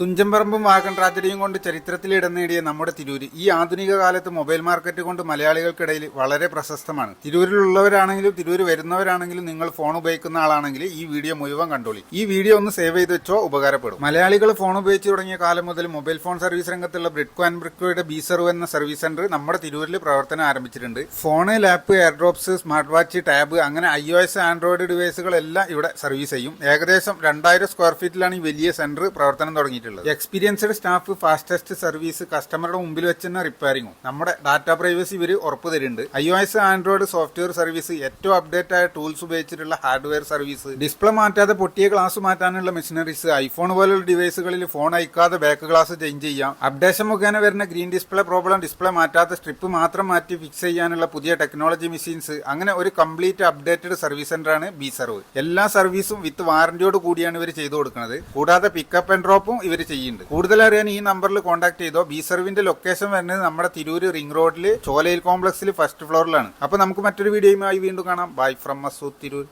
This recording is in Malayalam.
തുഞ്ചമ്പറമ്പും വാഗൺ ട്രാജഡിയും കൊണ്ട് ചരിത്രത്തിൽ ഇടം നേടിയ നമ്മുടെ തിരൂര് ഈ ആധുനിക കാലത്ത് മൊബൈൽ മാർക്കറ്റ് കൊണ്ട് മലയാളികൾക്കിടയിൽ വളരെ പ്രശസ്തമാണ്. തിരൂരിലുള്ളവരാണെങ്കിലും തിരൂര് വരുന്നവരാണെങ്കിലും നിങ്ങൾ ഫോൺ ഉപയോഗിക്കുന്ന ആളാണെങ്കിൽ ഈ വീഡിയോ മുഴുവൻ കണ്ടോളി. ഈ വീഡിയോ ഒന്ന് സേവ് ചെയ്ത് വെച്ചോ ഉപകാരപ്പെടും. മലയാളികൾ ഫോൺ ഉപയോഗിച്ച് തുടങ്ങിയ കാലം മുതൽ മൊബൈൽ ഫോൺ സർവീസ് രംഗത്തുള്ള ബ്രിഡ്കോ ആൻഡ് ബ്രിഡ്കോയുടെ ബി സർവ് എന്ന സർവീസ് സെന്റർ നമ്മുടെ തിരൂരിൽ പ്രവർത്തനം ആരംഭിച്ചിട്ടുണ്ട്. Phone lap airdrops smart watch tab അങ്ങനെ ഐ ഒ എസ് ആൻഡ്രോയിഡ് ഡിവൈസുകളെല്ലാം ഇവിടെ സർവീസ് ചെയ്യും. ഏകദേശം രണ്ടായിരം സ്ക്വയർ ഫീറ്റിലാണ് ഈ വലിയ സെന്റർ പ്രവർത്തനം തുടങ്ങിയിട്ടുള്ളത്. എക്സ്പീരിയൻസ്ഡ് സ്റ്റാഫ് ഫാസ്റ്റസ്റ്റ് സർവീസ് കസ്റ്റമറുടെ മുമ്പിൽ വെച്ച് തന്നെ റിപ്പയറിംഗും നമ്മുടെ ഡാറ്റ പ്രൈവസി ഇവർ ഉറപ്പ് തരുന്നുണ്ട്. I O S Android software service ഏറ്റവും അപ്ഡേറ്റ് ആയ ടൂൾസ് ഉപയോഗിച്ചിട്ടുള്ള ഹാർഡ്വെയർ സർവീസ്. ഡിസ്പ്ലേ മാറ്റാതെ പൊട്ടിയ ഗ്ലാസ് മാറ്റാനുള്ള മെഷീനറീസ് ഐഫോൺ പോലുള്ള ഡിവൈസുകളിൽ ഫോൺ അയക്കാതെ ബാക്ക് ഗ്ലാസ് ചേഞ്ച് ചെയ്യാം. അപ്ഡേഷൻ മുഖേന വരുന്ന ഗ്രീൻ ഡിസ്പ്ലേ പ്രോബ്ലം ഡിസ്പ്ലേ മാറ്റാത്ത സ്ട്രിപ്പ് മാത്രം മാറ്റി ഫിക്സ് ചെയ്യാനുള്ള പുതിയ ടെക്നോളജി മെഷീൻസ് അങ്ങനെ ഒരു കംപ്ലീറ്റ് അപ്ഡേറ്റഡ് സർവീസ് സെന്ററാണ് ബി സർവ് എല്ലാ സർവീസും വിത്ത് വാറന്റിയോട് കൂടിയാണ് ഇവർ ചെയ്തു കൊടുക്കുന്നത്. കൂടാതെ പിക്കപ്പ് ആൻഡ് ഡ്രോപ്പും ഇവർ ചെയ്യുന്നുണ്ട്. കൂടുതൽ അറിയാൻ ഈ നമ്പറിൽ കോൺടാക്ട് ചെയ്തോ ബി സർവിന്റെ ലൊക്കേഷൻ വരുന്നത് നമ്മുടെ തിരൂര് റിംഗ് റോഡിൽ ചോലയിൽ കോംപ്ലക്സിൽ ഫസ്റ്റ് ഫ്ലോറിലാണ് അപ്പൊ നമുക്ക് മറ്റൊരു വീഡിയോയുമായി വീണ്ടും കാണാം. Bye from Masood Tirur